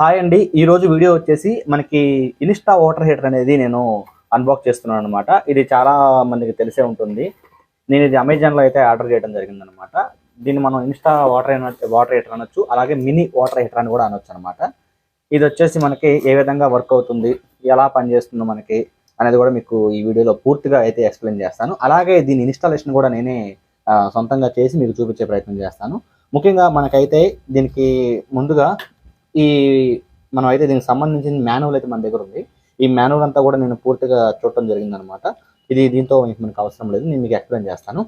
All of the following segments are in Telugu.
హాయ్ అండి. ఈ రోజు వీడియో వచ్చేసి మనకి ఇన్స్టా వాటర్ హీటర్ అనేది నేను అన్బాక్స్ చేస్తున్నాను అనమాట ఇది చాలా మందికి తెలిసే ఉంటుంది. నేను ఇది అమెజాన్లో అయితే ఆర్డర్ చేయడం జరిగింది అనమాట దీన్ని మనం ఇన్స్టా వాటర్ వాటర్ హీటర్ అనొచ్చు అలాగే మినీ వాటర్ హీటర్ అని కూడా అనొచ్చు అనమాట ఇది వచ్చేసి మనకి ఏ విధంగా వర్క్ అవుతుంది ఎలా పనిచేస్తుందో మనకి అనేది కూడా మీకు ఈ వీడియోలో పూర్తిగా అయితే ఎక్స్ప్లెయిన్ చేస్తాను. అలాగే దీని ఇన్స్టాలేషన్ కూడా నేనే సొంతంగా చేసి మీకు చూపించే ప్రయత్నం చేస్తాను. ముఖ్యంగా మనకైతే దీనికి ముందుగా ఈ మనం అయితే దీనికి సంబంధించిన మాన్యువల్ అయితే మన దగ్గర ఉంది ఈ మాన్యువల్ అంతా కూడా నేను పూర్తిగా చూడటం జరిగింది అనమాట ఇది దీంతో మనకు అవసరం లేదు. నేను మీకు ఎక్స్ప్లెయిన్ చేస్తాను.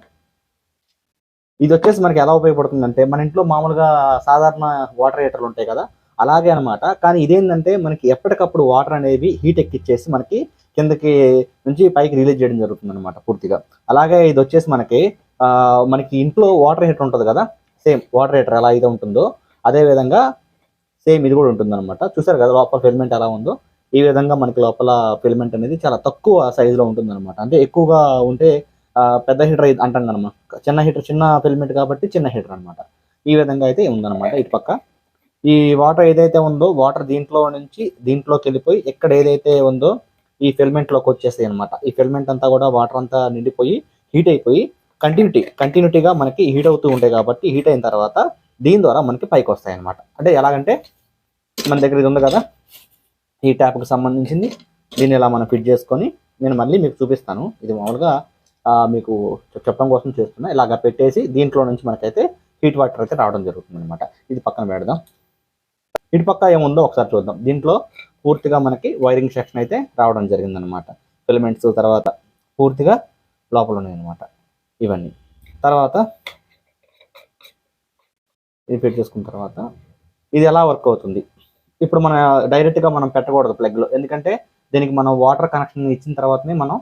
ఇది వచ్చేసి మనకి ఎలా ఉపయోగపడుతుందంటే మన ఇంట్లో మామూలుగా సాధారణ వాటర్ హీటర్లు ఉంటాయి కదా అలాగే అన్నమాట కానీ ఇదేంటంటే మనకి ఎప్పటికప్పుడు వాటర్ అనేవి హీట్ ఎక్కిచ్చేసి మనకి కిందకి నుంచి పైకి రిలీజ్ చేయడం జరుగుతుంది అనమాట పూర్తిగా. అలాగే ఇది వచ్చేసి మనకి ఆ, మనకి ఇంట్లో వాటర్ హీటర్ ఉంటుంది కదా సేమ్ వాటర్ హీటర్ ఎలా అయితే ఉంటుందో అదే విధంగా సేమ్ ఇది కూడా ఉంటుంది అనమాట చూసారు కదా లోపల ఫిల్మెంట్ ఎలా ఉందో? ఈ విధంగా మనకి లోపల ఫిల్మెంట్ అనేది చాలా తక్కువ సైజులో ఉంటుంది అనమాట అంటే ఎక్కువగా ఉంటే పెద్ద హీటర్ అంటాం కనమాట చిన్న హీటర్ చిన్న ఫిల్మెంట్ కాబట్టి చిన్న హీటర్ అన్నమాట. ఈ విధంగా అయితే ఉందన్నమాట ఇటు పక్క. ఈ వాటర్ ఏదైతే ఉందో వాటర్ దీంట్లో నుంచి దీంట్లోకి వెళ్ళిపోయి ఎక్కడ ఏదైతే ఉందో ఈ ఫిల్మెంట్లోకి వచ్చేస్తాయి అనమాట ఈ ఫిల్మెంట్ అంతా కూడా వాటర్ అంతా నిండిపోయి హీట్ అయిపోయి కంటిన్యూటీ కంటిన్యూటీగా మనకి హీట్ అవుతూ ఉంటాయి కాబట్టి హీట్ అయిన తర్వాత దీని ద్వారా మనకి పైకి వస్తాయి అనమాట అంటే ఎలాగంటే మన దగ్గర ఇది ఉంది కదా ఈ ట్యాప్కి సంబంధించింది. దీన్ని ఇలా మనం ఫిట్ చేసుకొని నేను మళ్ళీ మీకు చూపిస్తాను. ఇది మామూలుగా మీకు చెప్పడం కోసం చేస్తున్నా. ఇలాగ పెట్టేసి దీంట్లో నుంచి మనకైతే హీట్ వాటర్ అయితే రావడం జరుగుతుంది అనమాట ఇది పక్కన పెడదాం. ఇటు పక్క ఏముందో ఒకసారి చూద్దాం. దీంట్లో పూర్తిగా మనకి వైరింగ్ సెక్షన్ అయితే రావడం జరిగింది అనమాట ఫిలమెంట్స్ తర్వాత పూర్తిగా లోపల ఉన్నాయి అనమాట ఇవన్నీ. తర్వాత ఇది ఫిట్ చేసుకున్న తర్వాత ఇది ఎలా వర్క్ అవుతుంది? ఇప్పుడు మన డైరెక్ట్గా మనం పెట్టకూడదు ప్లగ్లో ఎందుకంటే దీనికి మనం వాటర్ కనెక్షన్ ఇచ్చిన తర్వాతనే మనం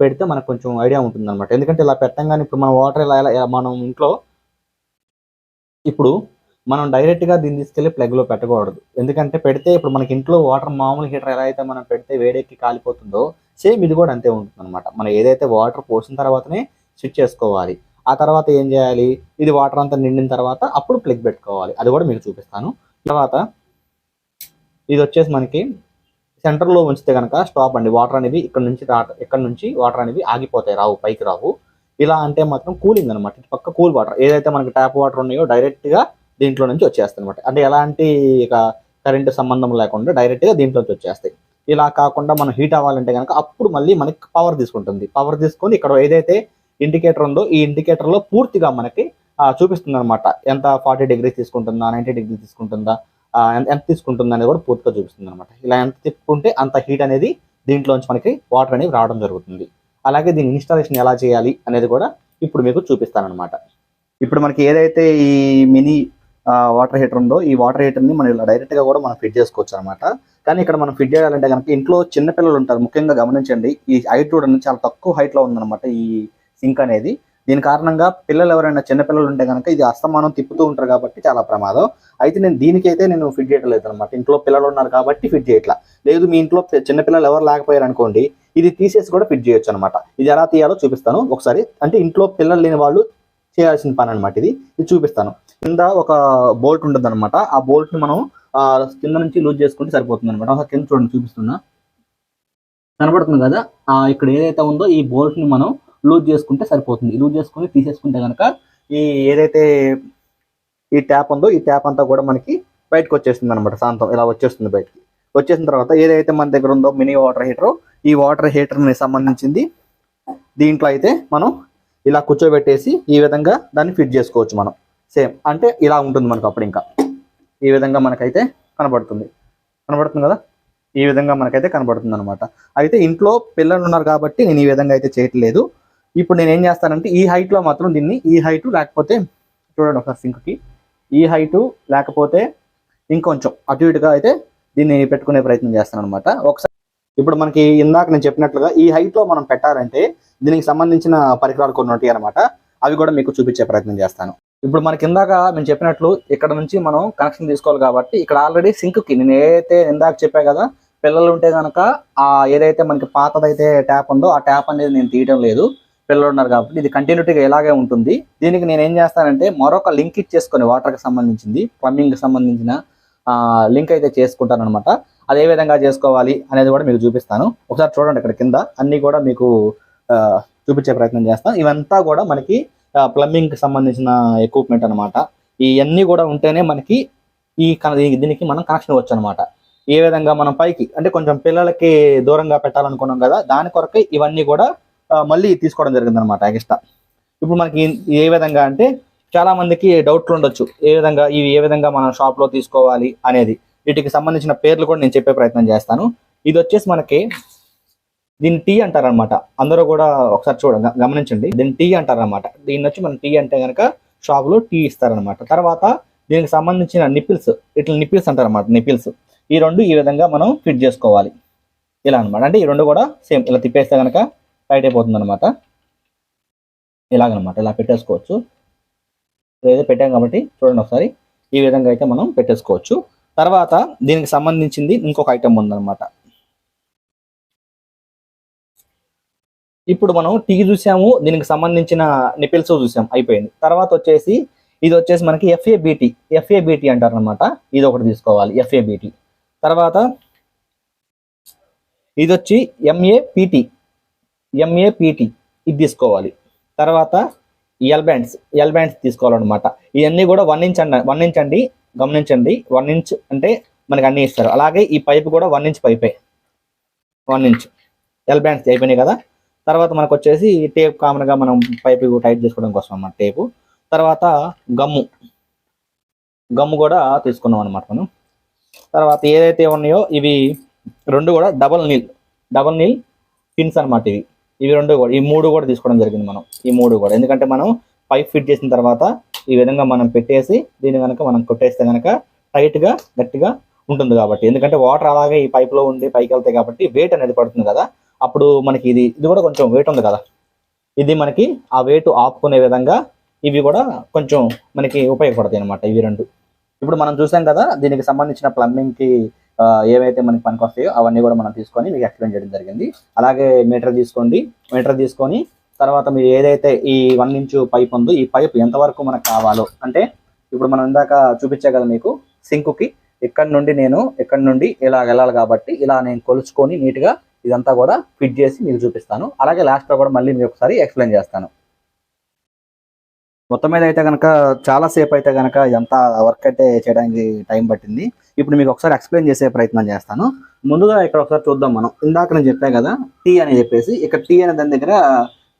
పెడితే మనకు కొంచెం ఐడియా ఉంటుంది అనమాట ఎందుకంటే ఇలా పెట్టంగానే ఇప్పుడు మన వాటర్ ఇలా ఎలా మనం ఇంట్లో ఇప్పుడు మనం డైరెక్ట్గా దీన్ని తీసుకెళ్ళి ప్లగ్లో పెట్టకూడదు. ఎందుకంటే పెడితే ఇప్పుడు మనకి ఇంట్లో వాటర్ మామూలు హీటర్ ఎలా అయితే మనం పెడితే వేడెక్కి కాలిపోతుందో సేమ్ ఇది కూడా అంతే ఉంటుంది అనమాట మనం ఏదైతే వాటర్ పోసిన తర్వాతనే స్విచ్ చేసుకోవాలి. ఆ తర్వాత ఏం చేయాలి? ఇది వాటర్ అంతా నిండిన తర్వాత అప్పుడు ప్లగ్ పెట్టుకోవాలి. అది కూడా మీకు చూపిస్తాను. తర్వాత ఇది వచ్చేసి మనకి సెంటర్లో ఉంచితే కనుక స్టాప్ అండి. వాటర్ అనేవి ఇక్కడ నుంచి రా ఇక్కడ నుంచి వాటర్ అనేవి ఆగిపోతాయి. రావు పైకి రావు. ఇలా అంటే మాత్రం కూలింగ్ అనమాట ఇటు పక్క కూల్ వాటర్ ఏదైతే మనకి ట్యాప్ వాటర్ ఉన్నాయో డైరెక్ట్గా దీంట్లో నుంచి వచ్చేస్తాయి అనమాట అంటే ఎలాంటి ఇక కరెంటు సంబంధం లేకుండా డైరెక్ట్గా దీంట్లో నుంచి వచ్చేస్తాయి. ఇలా కాకుండా మనం హీట్ అవ్వాలంటే కనుక అప్పుడు మళ్ళీ మనకి పవర్ తీసుకుంటుంది. పవర్ తీసుకొని ఇక్కడ ఏదైతే ఇండికేటర్ ఉందో ఈ ఇండికేటర్లో పూర్తిగా మనకి చూపిస్తుంది అనమాట ఎంత ఫార్టీ డిగ్రీస్ తీసుకుంటుందా నైన్టీ డిగ్రీస్ తీసుకుంటుందా ఎంత తీసుకుంటుందా అనేది కూడా పూర్తిగా చూపిస్తుంది అనమాట ఇలా ఎంత తిప్పుకుంటే అంత హీట్ అనేది దీంట్లోంచి మనకి వాటర్ అనేది రావడం జరుగుతుంది. అలాగే దీని ఇన్స్టాలేషన్ ఎలా చేయాలి అనేది కూడా ఇప్పుడు మీకు చూపిస్తానమాట ఇప్పుడు మనకి ఏదైతే ఈ మినీ వాటర్ హీటర్ ఉందో ఈ వాటర్ హీటర్ని మనం ఇలా డైరెక్ట్గా కూడా మనం ఫిట్ చేసుకోవచ్చు అనమాట కానీ ఇక్కడ మనం ఫిట్ చేయాలంటే కనుక ఇంట్లో చిన్న పిల్లలు ఉంటారు ముఖ్యంగా గమనించండి. ఈ హైట్ చూడండి చాలా తక్కువ హైట్లో ఉందన్నమాట ఈ సింక్ అనేది. దీని కారణంగా పిల్లలు ఎవరైనా చిన్న పిల్లలు ఉంటే కనుక ఇది అస్తమానం తిప్పుతూ ఉంటారు కాబట్టి చాలా ప్రమాదం. అయితే నేను దీనికైతే నేను ఫిట్ చేయట్లేదు అనమాట ఇంట్లో పిల్లలు ఉన్నారు కాబట్టి ఫిట్ చేయట్లా. లేదు మీ ఇంట్లో చిన్నపిల్లలు చిన్న పిల్లలు ఎవరు లేకపోయారు అనుకోండి ఇది తీసేసి కూడా ఫిట్ చేయొచ్చు అనమాట ఇది ఎలా తీయాలో చూపిస్తాను. ఒకసారి అంటే ఇంట్లో పిల్లలు లేని వాళ్ళు చేయాల్సిన పని అనమాట ఇది. ఇది చూపిస్తాను. కింద ఒక బోల్ట్ ఉంటుంది అనమాట ఆ బోల్ట్ని మనం ఆ, కింద నుంచి లూజ్ చేసుకుంటే సరిపోతుంది అనమాట ఒకసారి కింద చూడండి చూపిస్తున్నా. కనబడుతుంది కదా? ఇక్కడ ఏదైతే ఉందో ఈ బోల్ట్ని మనం లూజ్ చేసుకుంటే సరిపోతుంది. లూజ్ చేసుకుని తీసేసుకుంటే కనుక ఈ ఏదైతే ఈ ట్యాప్ ఉందో ఈ ట్యాప్ అంతా కూడా మనకి బయటకు వచ్చేస్తుంది అనమాట శాంతం ఇలా వచ్చేస్తుంది బయటికి. వచ్చేసిన తర్వాత ఏదైతే మన దగ్గర ఉందో మినీ వాటర్ హీటర్ ఈ వాటర్ హీటర్ని సంబంధించింది దీంట్లో అయితే మనం ఇలా కూర్చోబెట్టేసి ఈ విధంగా దాన్ని ఫిట్ చేసుకోవచ్చు మనం. సేమ్. అంటే ఇలా ఉంటుంది మనకు అప్పుడు ఇంకా. ఈ విధంగా మనకైతే కనబడుతుంది. కనబడుతుంది కదా? ఈ విధంగా మనకైతే కనబడుతుంది అనమాట అయితే ఇంట్లో పిల్లలు ఉన్నారు కాబట్టి నేను ఈ విధంగా అయితే చేయట్లేదు. ఇప్పుడు నేను ఏం చేస్తానంటే ఈ హైట్లో మాత్రం దీన్ని ఈ హైట్ లేకపోతే చూడండి ఒక సింక్కి. ఈ హైట్ లేకపోతే ఇంకొంచెం అటు ఇటుగా అయితే దీన్ని పెట్టుకునే ప్రయత్నం చేస్తాను అనమాట ఒకసారి ఇప్పుడు మనకి ఇందాక నేను చెప్పినట్లుగా ఈ హైట్లో మనం పెట్టాలంటే దీనికి సంబంధించిన పరికరాలు కొన్ని ఉంటాయి అనమాట అవి కూడా మీకు చూపించే ప్రయత్నం చేస్తాను. ఇప్పుడు మనకి ఇందాక నేను చెప్పినట్లు ఇక్కడ నుంచి మనం కనెక్షన్ తీసుకోవాలి కాబట్టి ఇక్కడ ఆల్రెడీ సింక్కి నేను ఏదైతే ఇందాక చెప్పా కదా పిల్లలు ఉంటే కనుక ఆ ఏదైతే మనకి పాతదైతే ట్యాప్ ఉందో ఆ ట్యాప్ అనేది నేను తీయడం లేదు. పిల్లలు ఉన్నారు కాబట్టి ఇది కంటిన్యూటీగా ఇలాగే ఉంటుంది. దీనికి నేను ఏం చేస్తానంటే మరొక లింక్ ఇచ్చేసుకొని వాటర్కి సంబంధించింది ప్లంబింగ్కి సంబంధించిన లింక్ అయితే చేసుకుంటాను అనమాట అది ఏ విధంగా చేసుకోవాలి అనేది కూడా మీకు చూపిస్తాను. ఒకసారి చూడండి ఇక్కడ కింద అన్ని కూడా మీకు ఆ, చూపించే ప్రయత్నం చేస్తాను. ఇవంతా కూడా మనకి ప్లంబింగ్కి సంబంధించిన ఎక్విప్మెంట్ అనమాట ఇవన్నీ కూడా ఉంటేనే మనకి ఈ దీనికి మనం కనెక్షన్ ఇవ్వచ్చు అనమాట ఏ విధంగా మనం పైకి అంటే కొంచెం పిల్లలకి దూరంగా పెట్టాలనుకున్నాం కదా దాని కొరకే ఇవన్నీ కూడా మళ్ళీ తీసుకోవడం జరిగింది అనమాట ఎక్స్ట్రా. ఇప్పుడు మనకి ఏ విధంగా అంటే చాలా మందికి డౌట్లు ఉండొచ్చు. ఏ విధంగా ఇవి ఏ విధంగా మనం షాప్లో తీసుకోవాలి అనేది. వీటికి సంబంధించిన పేర్లు కూడా నేను చెప్పే ప్రయత్నం చేస్తాను. ఇది వచ్చేసి మనకి దీన్ని టీ అంటారనమాట అందరూ కూడా ఒకసారి చూడ గమనించండి. దీన్ని టీ అంటారనమాట దీన్ని వచ్చి మనం టీ అంటే కనుక షాప్లో టీ ఇస్తారనమాట తర్వాత దీనికి సంబంధించిన నిపిల్స్ ఇట్లా నిపిల్స్ అంటారనమాట నిపిల్స్ ఈ రెండు ఈ విధంగా మనం ఫిట్ చేసుకోవాలి. ఇలా అన్నమాట. అంటే ఈ రెండు కూడా సేమ్. ఇలా తిప్పేస్తే కనుక టైట్ అయిపోతుంది అనమాట ఇలాగనమాట ఇలా పెట్టేసుకోవచ్చు. ఏదో పెట్టాం కాబట్టి చూడండి ఒకసారి. ఈ విధంగా అయితే మనం పెట్టేసుకోవచ్చు. తర్వాత దీనికి సంబంధించింది ఇంకొక ఐటమ్ ఉందన్నమాట. ఇప్పుడు మనం టీ చూసాము దీనికి సంబంధించిన నిపిల్స్ చూసాం అయిపోయింది. తర్వాత వచ్చేసి ఇది వచ్చేసి మనకి ఎఫ్ఏబిటి ఎఫ్ఏబిటి అంటారు అనమాట ఇది ఒకటి తీసుకోవాలి ఎఫ్ఏబిటి తర్వాత ఇది వచ్చి ఎంఏపిటి ఎంఏపిటి ఇది తీసుకోవాలి. తర్వాత ఎల్ బ్యాండ్స్ ఎల్ బ్యాండ్స్ తీసుకోవాలన్నమాట. ఇవన్నీ కూడా వన్ ఇంచ్ అండి వన్ ఇంచ్ అండి గమనించండి. వన్ ఇంచ్ అంటే మనకి అన్ని ఇస్తారు. అలాగే ఈ పైప్ కూడా వన్ ఇంచ్ పైపే వన్ ఇంచ్ ఎల్ బ్యాండ్స్ అయిపోయినాయి కదా. తర్వాత మనకు వచ్చేసి టేప్ కామన్గా మనం పైప్ టైట్ చేసుకోవడం కోసం అన్నమాట టేపు తర్వాత గమ్ము గమ్ము కూడా తీసుకున్నాం అనమాట మనం. తర్వాత ఏదైతే ఉన్నాయో ఇవి రెండు కూడా డబల్ నీల్ డబల్ నీల్ పిన్స్ అన్నమాట ఇవి. ఇవి రెండు కూడా ఈ మూడు కూడా తీసుకోవడం జరిగింది మనం. ఈ మూడు కూడా. ఎందుకంటే మనం పైప్ ఫిట్ చేసిన తర్వాత ఈ విధంగా మనం పెట్టేసి దీన్ని కనుక మనం కొట్టేస్తే కనుక టైట్గా గట్టిగా ఉంటుంది కాబట్టి. ఎందుకంటే వాటర్ అలాగే ఈ పైప్లో లో ఉండి పైకి వెళ్తాయి కాబట్టి వెయిట్ అనేది పడుతుంది కదా. అప్పుడు మనకి ఇది ఇది కూడా కొంచెం వెయిట్ ఉంది కదా. ఇది మనకి ఆ వెయిట్ ఆపుకునే విధంగా ఇవి కూడా కొంచెం మనకి ఉపయోగపడతాయి అనమాట ఇవి రెండు. ఇప్పుడు మనం చూసాం కదా దీనికి సంబంధించిన ప్లంబింగ్కి ఏవైతే మనకి పనికొస్తాయో అవన్నీ కూడా మనం తీసుకొని మీకు ఎక్స్ప్లెయిన్ చేయడం జరిగింది. అలాగే మీటర్ తీసుకోండి. మీటర్ తీసుకొని తర్వాత మీరు ఏదైతే ఈ వన్ ఇంచు పైప్ ఉందో ఈ పైప్ ఎంతవరకు మనకు కావాలో అంటే ఇప్పుడు మనం ఇందాక చూపించా కదా మీకు సింకుకి ఇక్కడ నుండి నేను ఇక్కడ నుండి ఇలా వెళ్ళాలి కాబట్టి ఇలా నేను కొలుచుకొని నీట్గా ఇదంతా కూడా ఫిట్ చేసి మీకు చూపిస్తాను. అలాగే లాస్ట్లో కూడా మళ్ళీ మీకు ఒకసారి ఎక్స్ప్లెయిన్ చేస్తాను. మొత్తం మీద అయితే కనుక చాలా సేపు అయితే కనుక ఎంత వర్క్ అయితే చేయడానికి టైం పట్టింది. ఇప్పుడు మీకు ఒకసారి ఎక్స్ప్లెయిన్ చేసే ప్రయత్నం చేస్తాను. ముందుగా ఇక్కడ ఒకసారి చూద్దాం మనం. ఇందాక నేను చెప్పాను కదా టీ అని చెప్పేసి ఇక్కడ టీ అనే దాని దగ్గర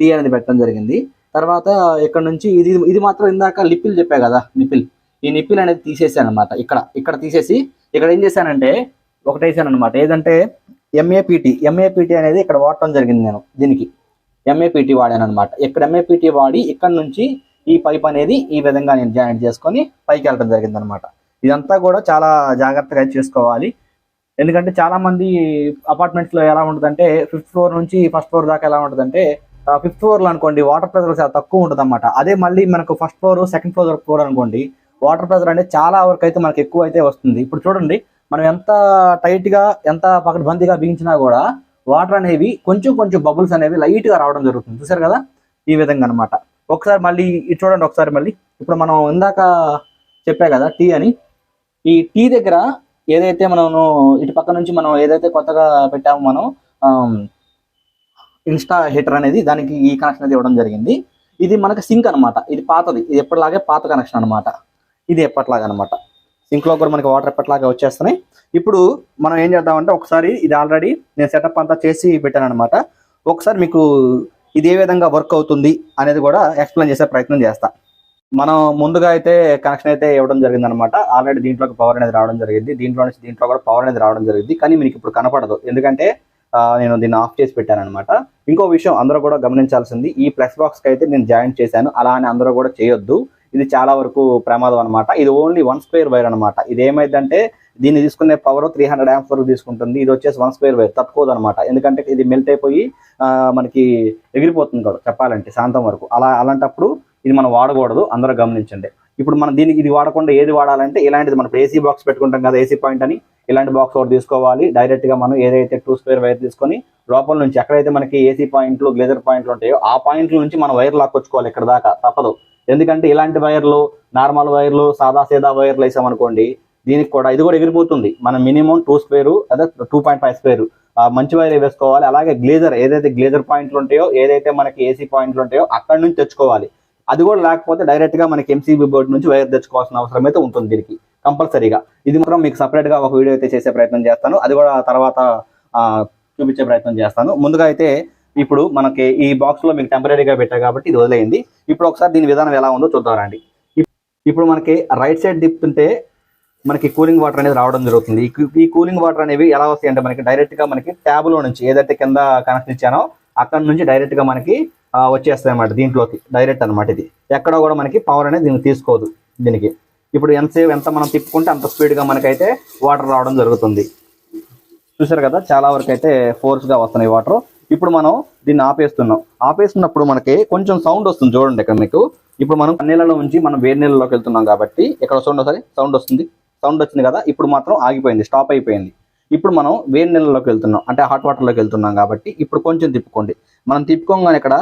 టీ అనేది పెట్టడం జరిగింది. తర్వాత ఇక్కడ నుంచి ఇది ఇది మాత్రం ఇందాక లిపిల్ చెప్పా కదా నిపిల్ ఈ నిపిల్ అనేది తీసేసాను అనమాట ఇక్కడ ఇక్కడ తీసేసి ఇక్కడ ఏం చేశానంటే ఒకటి వేసాను అనమాట ఏదంటే ఎంఏపిటి ఎంఏపిటి అనేది ఇక్కడ వాడటం జరిగింది నేను దీనికి. ఎంఏపిటి వాడాను అనమాట ఇక్కడ ఎంఏపిటి వాడి ఇక్కడ నుంచి ఈ పైప్ అనేది ఈ విధంగా నేను జాయింట్ చేసుకొని పైకి వెళ్ళడం జరిగింది అనమాట ఇదంతా కూడా చాలా జాగ్రత్తగా చేసుకోవాలి. ఎందుకంటే చాలా మంది అపార్ట్మెంట్స్లో ఎలా ఉంటుందంటే ఫిఫ్త్ ఫ్లోర్ నుంచి ఫస్ట్ ఫ్లోర్ దాకా ఎలా ఉంటుందంటే ఫిఫ్త్ ఫ్లోర్లో అనుకోండి వాటర్ ప్రెజర్ చాలా తక్కువ ఉంటుంది అనమాట అదే మళ్ళీ మనకు first floor second floor floor అనుకోండి వాటర్ ప్రెజర్ అనేది చాలా వరకు అయితే మనకి ఎక్కువ అయితే వస్తుంది. ఇప్పుడు చూడండి మనం ఎంత టైట్గా ఎంత పకడ్బందీగా బిగించినా కూడా వాటర్ అనేవి కొంచెం కొంచెం బబుల్స్ అనేవి లైట్గా రావడం జరుగుతుంది. చూసారు కదా? ఈ విధంగా అన్నమాట. ఒకసారి మళ్ళీ ఇది చూడండి ఒకసారి మళ్ళీ. ఇప్పుడు మనం ఇందాక చెప్పా కదా టీ అని. ఈ టీ దగ్గర ఏదైతే మనం ఇటు పక్క నుంచి మనం ఏదైతే కొత్తగా పెట్టామో మనం ఇన్స్టా హీటర్ అనేది దానికి ఈ కనెక్షన్ అనేది ఇవ్వడం జరిగింది. ఇది మనకి సింక్ అన్నమాట. ఇది పాతది. ఇది ఎప్పటిలాగే పాత కనెక్షన్ అన్నమాట. ఇది ఎప్పటిలాగా అనమాట సింక్లో కూడా మనకి వాటర్ ఎప్పట్లాగా వచ్చేస్తున్నాయి. ఇప్పుడు మనం ఏం చేద్దామంటే ఒకసారి ఇది ఆల్రెడీ నేను సెటప్ అంతా చేసి పెట్టాను అనమాట ఒకసారి మీకు ఇది ఏ విధంగా వర్క్ అవుతుంది అనేది కూడా ఎక్స్ప్లెయిన్ చేసే ప్రయత్నం చేస్తా. మనం ముందుగా అయితే కనెక్షన్ అయితే ఇవ్వడం జరిగింది అనమాట ఆల్రెడీ దీంట్లోకి పవర్ అనేది రావడం జరిగింది. దీంట్లో నుంచి దీంట్లో కూడా పవర్ అనేది రావడం జరిగింది. కానీ మీకు ఇప్పుడు కనపడదు. ఎందుకంటే నేను దీన్ని ఆఫ్ చేసి పెట్టాను అనమాట ఇంకో విషయం అందరూ కూడా గమనించాల్సింది ఈ ప్లస్ బాక్స్కి అయితే నేను జాయిన్ చేశాను. అలా అని అందరూ కూడా చేయొద్దు. ఇది చాలా వరకు ప్రమాదం అనమాట. ఇది ఓన్లీ వన్ స్క్వేర్ వైర్ అనమాట. ఇది ఏమైందంటే దీన్ని తీసుకునే పవర్ త్రీ హండ్రెడ్ యాంప్స్ వరకు తీసుకుంటుంది. ఇది వచ్చేసి వన్ స్క్వేర్ వైర్ తట్టుకోదు అనమాట ఎందుకంటే ఇది మెల్ట్ అయిపోయి మనకి ఎగిరిపోతుంది కూడా చెప్పాలంటే శాంతం వరకు. అలా అలాంటప్పుడు ఇది మనం వాడకూడదు. అందరూ గమనించండి. ఇప్పుడు మనం దీనికి ఇది వాడకుండా ఏది వాడాలంటే ఇలాంటిది మనం ఏసీ బాక్స్ పెట్టుకుంటాం కదా ఏసీ పాయింట్ అని. ఇలాంటి బాక్స్ ఒకటి తీసుకోవాలి. డైరెక్ట్గా మనం ఏదైతే టూ స్క్వేర్ వైర్ తీసుకొని లోపల నుంచి ఎక్కడైతే మనకి ఏసీ పాయింట్లు గ్లేజర్ పాయింట్లు ఉంటాయో ఆ పాయింట్ల నుంచి మనం వైర్ లాక్కొచ్చుకోవాలి ఇక్కడ దాకా. తప్పదు. ఎందుకంటే ఇలాంటి వైర్లు నార్మల్ వైర్లు సాదా సీదా వైర్లు వేసామనుకోండి దీనికి కూడా ఇది కూడా ఎగిరిపోతుంది. మనం మినిమం టూ స్క్వేర్ అదే టూ పాయింట్ ఫైవ్ స్క్వేర్. మంచి వైర్ వేసుకోవాలి. అలాగే గ్లేజర్ ఏదైతే గ్లేజర్ పాయింట్లు ఉంటాయో ఏదైతే మనకి ఏసీ పాయింట్లు ఉంటాయో అక్కడ నుంచి తెచ్చుకోవాలి. అది కూడా లేకపోతే డైరెక్ట్గా మనకి ఎంసీబీ బోర్డు నుంచి వైర్ తెచ్చుకోవాల్సిన అవసరం అయితే ఉంటుంది దీనికి కంపల్సరీగా. ఇది మాత్రం మీకు సపరేట్గా ఒక వీడియో అయితే చేసే ప్రయత్నం చేస్తాను. అది కూడా తర్వాత చూపించే ప్రయత్నం చేస్తాను. ముందుగా అయితే ఇప్పుడు మనకి ఈ బాక్స్లో మీకు టెంపరీగా పెట్టా కాబట్టి ఇది వదిలేయండి. ఇప్పుడు ఒకసారి దీని విధానం ఎలా ఉందో చూద్దాం రండి. ఇప్- ఇప్పుడు మనకి రైట్ సైడ్ తిప్పుతుంటే మనకి కూలింగ్ వాటర్ అనేది రావడం జరుగుతుంది. ఈ కూలింగ్ వాటర్ అనేవి ఎలా వస్తాయి అంటే మనకి డైరెక్ట్గా మనకి ట్యాబ్లో నుంచి ఏదైతే కింద కనెక్షన్ ఇచ్చానో అక్కడ నుంచి డైరెక్ట్గా మనకి వచ్చేస్తాయి అన్నమాట దీంట్లోకి. డైరెక్ట్ అన్నమాట ఇది. ఎక్కడ కూడా మనకి పవర్ అనేది దీన్ని తీసుకోదు దీనికి. ఇప్పుడు ఎంతసేపు ఎంత మనం తిప్పుకుంటే అంత స్పీడ్గా మనకైతే వాటర్ రావడం జరుగుతుంది. చూసారు కదా? చాలా వరకు అయితే ఫోర్స్గా వస్తున్నాయి వాటర్ ఇప్పుడు మనం దీన్ని ఆపేస్తున్నాం. ఆపేస్తున్నప్పుడు మనకి కొంచెం సౌండ్ వస్తుంది చూడండి ఇక్కడ మీకు. ఇప్పుడు మనం నీళ్ళలో నుంచి మనం వేడి నీళ్ళలోకి వెళ్తున్నాం కాబట్టి ఇక్కడ సౌండ్ ఒకసారి సౌండ్ వస్తుంది. సౌండ్ వచ్చింది కదా ఇప్పుడు మాత్రం ఆగిపోయింది స్టాప్ అయిపోయింది. ఇప్పుడు మనం వేడి నీళ్ళలోకి వెళ్తున్నాం అంటే హాట్ వాటర్లోకి వెళ్తున్నాం కాబట్టి ఇప్పుడు కొంచెం తిప్పుకోండి. మనం తిప్పుకోగానే ఇక్కడ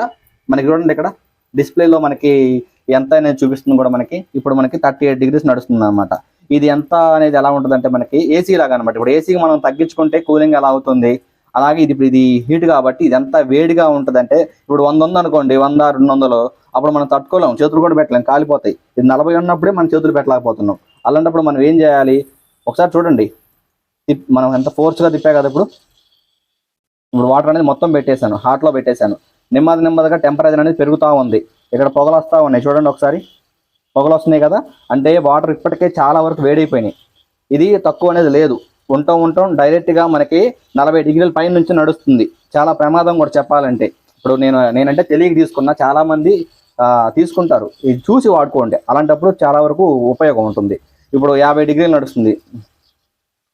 మనకి చూడండి ఇక్కడ డిస్ప్లేలో మనకి ఎంత అనేది చూపిస్తుంది కూడా మనకి. ఇప్పుడు మనకి థర్టీ ఎయిట్ డిగ్రీస్ నడుస్తుంది అనమాట ఇది ఎంత అనేది ఎలా ఉంటుందంటే మనకి ఏసీ లాగా అనమాట ఇప్పుడు ఏసీకి మనం తగ్గించుకుంటే కూలింగ్ ఎలా అవుతుంది? అలాగే ఇది ఇప్పుడు ఇది హీట్ కాబట్టి ఇది ఎంత వేడిగా ఉంటుందంటే ఇప్పుడు వంద ఉంది అనుకోండి వంద రెండు వందలు అప్పుడు మనం తట్టుకోలేము చేతులు కూడా పెట్టలేము కాలిపోతాయి. ఇది నలభై ఉన్నప్పుడే మనం చేతులు పెట్టలేకపోతున్నాం. అలాంటప్పుడు మనం ఏం చేయాలి? ఒకసారి చూడండి. మనం ఎంత ఫోర్స్గా తిప్పా కదా ఇప్పుడు? ఇప్పుడు వాటర్ అనేది మొత్తం పెట్టేశాను. హాట్లో పెట్టేశాను. నెమ్మది నెమ్మదిగా టెంపరేచర్ అనేది పెరుగుతూ ఉంది. ఇక్కడ పొగలు వస్తూ ఉన్నాయి. చూడండి ఒకసారి. పొగలు వస్తున్నాయి కదా? అంటే వాటర్ ఇప్పటికే చాలా వరకు వేడైపోయినాయి. ఇది తక్కువ అనేది లేదు. ఉంటాం ఉంటాం. డైరెక్ట్గా మనకి నలభై డిగ్రీల పైన నుంచి నడుస్తుంది. చాలా ప్రమాదం కూడా చెప్పాలంటే. ఇప్పుడు నేను నేనంటే తెలియక తీసుకున్న. చాలామంది తీసుకుంటారు. ఇది చూసి వాడుకోండి. అలాంటప్పుడు చాలా వరకు ఉపయోగం ఉంటుంది. ఇప్పుడు యాభై డిగ్రీలు నడుస్తుంది.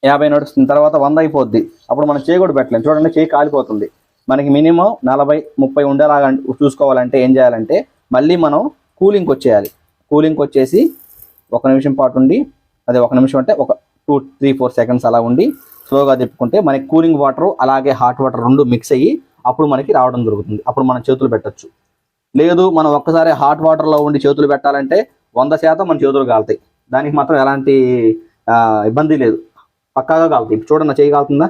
యాభై నడుస్తుంది. తర్వాత వంద అయిపోద్ది. అప్పుడు మనం చేయి కూడా పెట్టలేము చూడండి చేయి కాలిపోతుంది. మనకి మినిమం నలభై ముప్పై ఉండేలాగా చూసుకోవాలంటే ఏం చేయాలంటే మళ్ళీ మనం కూలింగ్కి వచ్చేయాలి. కూలింగ్కి వచ్చేసి ఒక నిమిషం పాటు ఉండి అదే ఒక నిమిషం అంటే ఒక టూ త్రీ ఫోర్ సెకండ్స్ అలా ఉండి స్లోగా తిప్పుకుంటే మనకి కూలింగ్ వాటర్ అలాగే హాట్ వాటర్ రెండు మిక్స్ అయ్యి అప్పుడు మనకి రావడం జరుగుతుంది అప్పుడు మనం చేతులు పెట్టొచ్చు. లేదు మనం ఒక్కసారి హాట్ వాటర్లో ఉండి చేతులు పెట్టాలంటే వంద శాతం మన చేతులు కాలుతాయి. దానికి మాత్రం ఎలాంటి ఇబ్బంది లేదు. పక్కాగా కాలుతాయి. ఇప్పుడు చూడండి చేయి కాలుతుందా?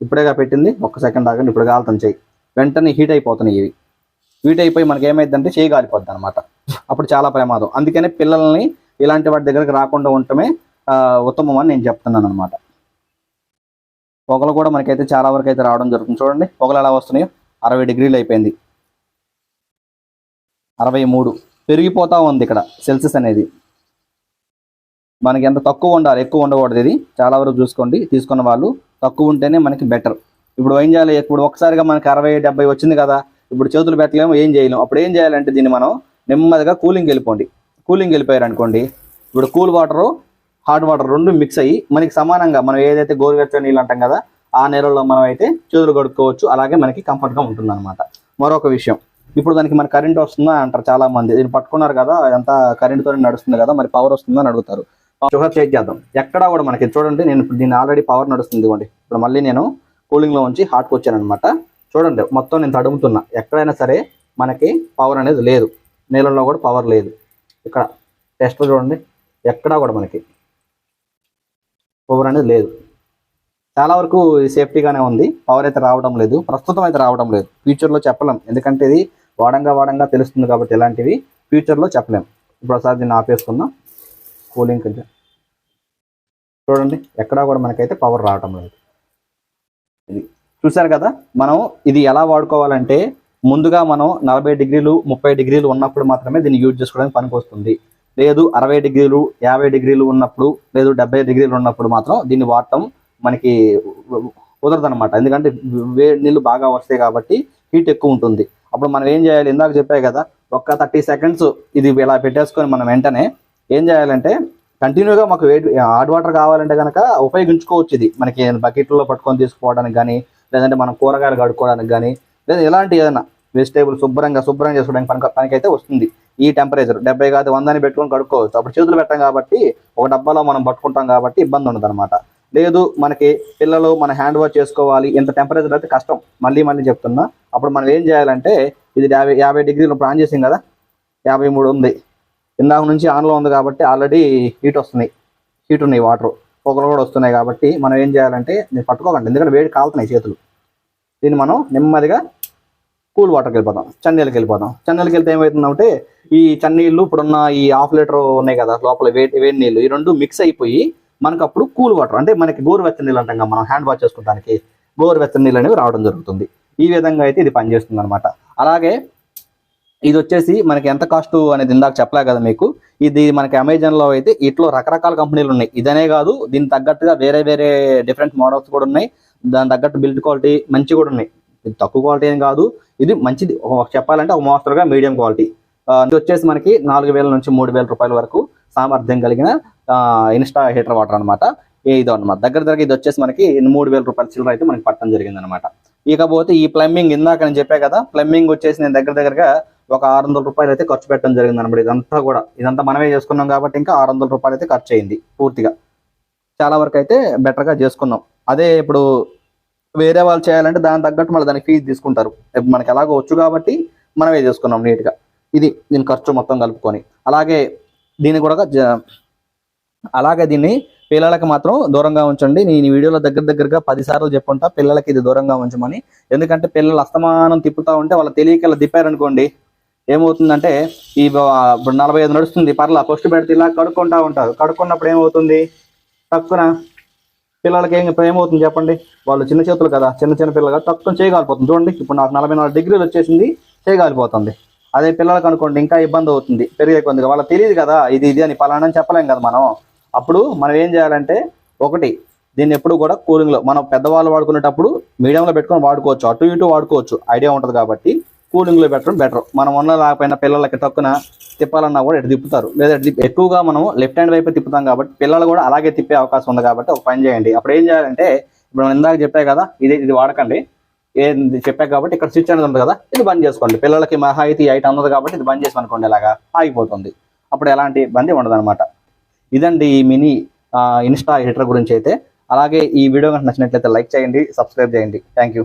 ఇప్పుడేగా పెట్టింది. ఒక్క సెకండ్ ఆగండి ఇప్పుడు కాలుతాను చేయి వెంటనే హీట్ అయిపోతున్నాయి ఇవి. హీట్ అయిపోయి మనకి ఏమైందంటే చేయి కాలిపోద్ది అనమాట అప్పుడు చాలా ప్రమాదం. అందుకనే పిల్లల్ని ఇలాంటి వాటి దగ్గరకు రాకుండా ఉండటమే ఉత్తమం అని నేను చెప్తున్నాను అనమాట పొగలు కూడా మనకైతే చాలా వరకు అయితే రావడం జరుగుతుంది. చూడండి పొగలు ఎలా వస్తున్నాయో. అరవై డిగ్రీలు అయిపోయింది. అరవై మూడు. పెరిగిపోతా ఉంది ఇక్కడ సెల్సియస్ అనేది. మనకి ఎంత తక్కువ ఉండాలి ఎక్కువ ఉండకూడదు ఇది. చాలా వరకు చూసుకోండి తీసుకున్న వాళ్ళు తక్కువ ఉంటేనే మనకి బెటర్. ఇప్పుడు ఏం చేయాలి? ఇప్పుడు ఒకసారిగా మనకి అరవై డెబ్బై వచ్చింది కదా ఇప్పుడు చేతులు పెట్టలేము ఏం చేయలేము. అప్పుడు ఏం చేయాలంటే దీన్ని మనం నెమ్మదిగా కూలింగ్ వెళ్ళిపోండి. కూలింగ్ వెళ్ళిపోయారు అనుకోండి ఇప్పుడు కూల్ వాటరు హాట్ వాటర్ రెండు మిక్స్ అయ్యి మనకి సమానంగా మనం ఏదైతే గోరువెచ్చని నీళ్ళు అంటాం కదా ఆ నేలలో మనం అయితే చేతులు కడుక్కోవచ్చు. అలాగే మనకి కంఫర్ట్గా ఉంటుంది అనమాట మరొక విషయం. ఇప్పుడు దానికి మన కరెంట్ వస్తుందా అంటారు చాలా మంది దీన్ని పట్టుకున్నారు కదా అదంతా కరెంట్తో నడుస్తుంది కదా మరి పవర్ వస్తుందా అని అడుగుతారు. షుగర్ చెక్ చేద్దాం. ఎక్కడా కూడా మనకి చూడండి నేను ఇప్పుడు దీన్ని ఆల్రెడీ పవర్ నడుస్తుంది ఇదిగోండి. ఇప్పుడు మళ్ళీ నేను కూలింగ్లో ఉంచి హాట్కి వచ్చాను అనమాట చూడండి మొత్తం నేను తడుముతున్నా. ఎక్కడైనా సరే మనకి పవర్ అనేది లేదు. నీళ్ళలో కూడా పవర్ లేదు. ఇక్కడ టెస్ట్లో చూడండి ఎక్కడా కూడా మనకి పవర్ అనేది లేదు. చాలా వరకు సేఫ్టీగానే ఉంది. పవర్ అయితే రావడం లేదు. ప్రస్తుతం అయితే రావడం లేదు. ఫ్యూచర్లో చెప్పలేం. ఎందుకంటే ఇది వాడంగా వాడంగా తెలుస్తుంది కాబట్టి ఇలాంటివి ఫ్యూచర్లో చెప్పలేము ఇప్పుడు ఒకసారి దీన్ని ఆపేసుకుందాం. కూలింగ్ కొంచెం చూడండి ఎక్కడా కూడా మనకైతే పవర్ రావటం లేదు. ఇది చూసారు కదా మనం ఇది ఎలా వాడుకోవాలంటే ముందుగా మనం నలభై డిగ్రీలు ముప్పై డిగ్రీలు ఉన్నప్పుడు మాత్రమే దీన్ని యూజ్ చేసుకోవడానికి పనికి వస్తుంది లేదు అరవై డిగ్రీలు యాభై డిగ్రీలు ఉన్నప్పుడు లేదు డెబ్బై డిగ్రీలు ఉన్నప్పుడు మాత్రం దీన్ని వాడటం మనకి కుదరదు అనమాట ఎందుకంటే వేడి నీళ్ళు బాగా వస్తాయి కాబట్టి హీట్ ఎక్కువ ఉంటుంది. అప్పుడు మనం ఏం చేయాలి? ఇందాక చెప్పాయి కదా ఒక్క థర్టీ సెకండ్స్ ఇది ఇలా పెట్టేసుకొని మనం వెంటనే ఏం చేయాలంటే కంటిన్యూగా మాకు వేడి హాట్ వాటర్ కావాలంటే కనుక ఉపయోగించుకోవచ్చు ఇది. మనకి బకెట్లో పట్టుకొని తీసుకోవడానికి కానీ లేదంటే మనం కూరగాయలు కడుక్కోవడానికి కానీ లేదా ఎలాంటి ఏదైనా వెజిటేబుల్ శుభ్రంగా శుభ్రం చేసుకోవడానికి పనికి పనికైతే వస్తుంది ఈ టెంపరేచర్ డెబ్బై కాదు వందని పెట్టుకొని కడుక్కోవచ్చు. అప్పుడు చేతులు పెట్టాం కాబట్టి ఒక డబ్బాలో మనం పట్టుకుంటాం కాబట్టి ఇబ్బంది ఉండదు అనమాట లేదు మనకి పిల్లలు మన హ్యాండ్ వాష్ చేసుకోవాలి ఇంత టెంపరేచర్ అయితే కష్టం మళ్ళీ మళ్ళీ చెప్తున్నా. అప్పుడు మనం ఏం చేయాలంటే ఇది యాభై యాభై డిగ్రీలు ఇప్పుడు ఆన్ చేసాం కదా యాభై మూడు ఉంది. ఇందాక నుంచి ఆన్లో ఉంది కాబట్టి ఆల్రెడీ హీట్ వస్తున్నాయి హీట్ ఉన్నాయి వాటర్ పొగలు కూడా వస్తున్నాయి కాబట్టి మనం ఏం చేయాలంటే నేను పట్టుకోకండి. ఎందుకంటే వేడి కాలుతున్నాయి చేతులు. దీన్ని మనం నెమ్మదిగా కూల్ వాటర్కి వెళ్ళిపోదాం చన్నీళ్ళకి వెళ్ళిపోదాం చన్నీళ్ళకి వెళ్తే ఏమవుతుందంటే ఈ చన్నీళ్ళు ఇప్పుడున్న ఈ హాఫ్ లీటర్ ఉన్నాయి కదా లోపల వేడి వేడి నీళ్ళు ఈ రెండు మిక్స్ అయిపోయి మనకు అప్పుడు కూల్ వాటర్ అంటే మనకి గోరువెచ్చని నీళ్ళు అంటాం మనం హ్యాండ్ వాష్ చేసుకోవడానికి గోరువెచ్చని నీళ్ళు అనేవి రావడం జరుగుతుంది. ఈ విధంగా అయితే ఇది పనిచేస్తుంది అనమాట అలాగే ఇది వచ్చేసి మనకి ఎంత కాస్ట్ అనేది ఇందాక చెప్పలే కదా మీకు. ఇది మనకి అమెజాన్లో అయితే ఇట్లో రకరకాల కంపెనీలు ఉన్నాయి. ఇదనే కాదు దీనికి తగ్గట్టుగా వేరే వేరే డిఫరెంట్ మోడల్స్ కూడా ఉన్నాయి. దాని తగ్గట్టు బిల్డ్ క్వాలిటీ మంచి కూడా ఉన్నాయి. ఇది తక్కువ క్వాలిటీ ఏం కాదు ఇది మంచిది. చెప్పాలంటే ఒక మోస్తరుగా మీడియం క్వాలిటీ. ఇది వచ్చేసి మనకి నాలుగు వేల నుంచి మూడు వేల రూపాయల వరకు సామర్థ్యం కలిగిన ఇన్స్టా హీటర్ వాటర్ అనమాట ఇదో అనమాట దగ్గర దగ్గర ఇది వచ్చేసి మనకి మూడు వేల రూపాయల చిల్లర అయితే మనకి పట్టడం జరిగింది అనమాట ఇకపోతే ఈ ప్లంబింగ్ ఇందాక నేను చెప్పే కదా ప్లంబింగ్ వచ్చేసి నేను దగ్గర దగ్గరగా ఒక ఆరు వందల రూపాయలు అయితే ఖర్చు పెట్టడం జరిగింది అనమాట ఇదంతా కూడా. ఇదంతా మనమే చేసుకున్నాం కాబట్టి ఇంకా ఆరు వందల రూపాయలు అయితే ఖర్చు అయింది పూర్తిగా. చాలా వరకు అయితే బెటర్గా చేసుకున్నాం. అదే ఇప్పుడు వేరే వాళ్ళు చేయాలంటే దాని తగ్గట్టు మళ్ళీ దానికి ఫీజు తీసుకుంటారు. మనకి ఎలాగో వచ్చు కాబట్టి మనమే చేసుకున్నాం నీట్గా ఇది దీని ఖర్చు మొత్తం కలుపుకొని. అలాగే దీన్ని కూడా జ- అలాగే దీన్ని పిల్లలకు మాత్రం దూరంగా ఉంచండి. నేను ఈ వీడియోలో దగ్గర దగ్గరగా పది సార్లు చెప్పుంటా పిల్లలకి ఇది దూరంగా ఉంచమని. ఎందుకంటే పిల్లలు అస్తమానం తిప్పుతా ఉంటే వాళ్ళు తెలియక ఇలా తిప్పారనుకోండి ఏమవుతుందంటే ఈ ఇప్పుడు నలభై ఐదు నడుస్తుంది పర్లా ఫస్ట్ పెడితే ఇలా కడుక్కుంటా ఉంటారు. కడుక్కున్నప్పుడు ఏమవుతుంది? తక్కువ పిల్లలకి ఏం ఏమవుతుంది చెప్పండి? వాళ్ళు చిన్న చేతులు కదా చిన్న చిన్న పిల్లలు కదా తక్కువ చేయగలిపోతుంది. చూడండి ఇప్పుడు నాకు నలభై నాలుగు డిగ్రీలు వచ్చేసింది చేయగలిపోతుంది. అదే పిల్లలకు అనుకోండి ఇంకా ఇబ్బంది అవుతుంది పెరిగే కొద్దిగా. వాళ్ళకి తెలియదు కదా ఇది ఇది అని పలానా అని చెప్పలేం కదా మనం. అప్పుడు మనం ఏం చేయాలంటే ఒకటి దీన్ని ఎప్పుడు కూడా కూలింగ్లో మనం పెద్దవాళ్ళు వాడుకునేటప్పుడు మీడియంలో పెట్టుకొని వాడుకోవచ్చు. అటు ఇటు వాడుకోవచ్చు. ఐడియా ఉంటుంది కాబట్టి కూలింగ్లో పెట్టడం బెటర్. మనం ఉన్న లేకపోయినా పిల్లలకి తక్కువ తిప్పాలన్నా కూడా ఇటు తిప్పుతారు. లేదా ఎక్కువగా మనం లెఫ్ట్ హ్యాండ్ వైపు తిప్పుతాం కాబట్టి పిల్లలు కూడా అలాగే తిప్పే అవకాశం ఉంది కాబట్టి ఒక పని చేయండి. అప్పుడు ఏం చేయాలంటే ఇప్పుడు మనం ఇందాక చెప్పా కదా ఇది ఇది వాడకండి. ఏంది చెప్పా కాబట్టి ఇక్కడ స్విచ్ అనేది ఉంది కదా ఇది బంద్ చేసుకోండి. పిల్లలకి మహా అయితే ఐటమ్ ఉంది కాబట్టి ఇది బంద్ చేసి అనుకోండి ఇలాగా ఆగిపోతుంది. అప్పుడు ఎలాంటి ఇబ్బంది ఉండదు అనమాట ఇదండి ఈ మినీ ఇన్స్టా ఎడిటర్ గురించి అయితే. అలాగే ఈ వీడియో కనుక నచ్చినట్లయితే లైక్ చేయండి సబ్స్క్రైబ్ చేయండి. Thank you.